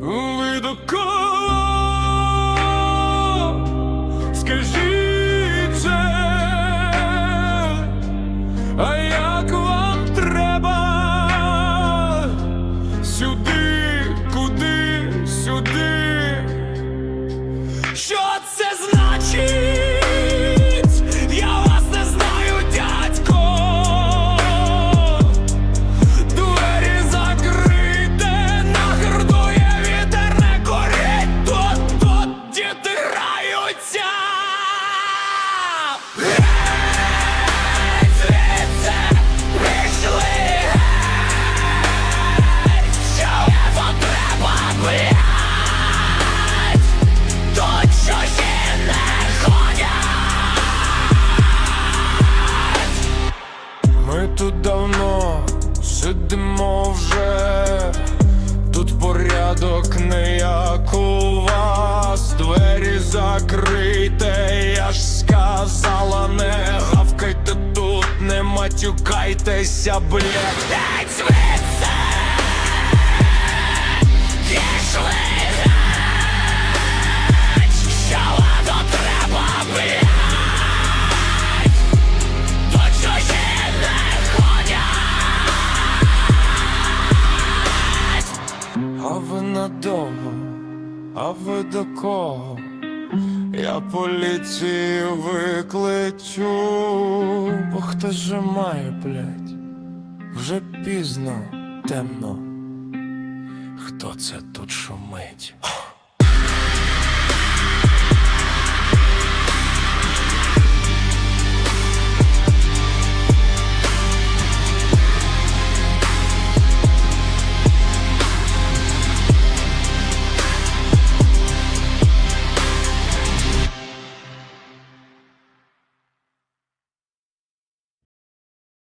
Ви до кого? Сидимо вже, тут порядок не як у вас, двері закрийте, я ж сказала, не гавкайте тут, не матюкайтеся, блядь. А ви надовго, а ви до кого? Я поліцію викличу, бо хто же має, блядь, вже пізно, темно. Хто це тут шумить?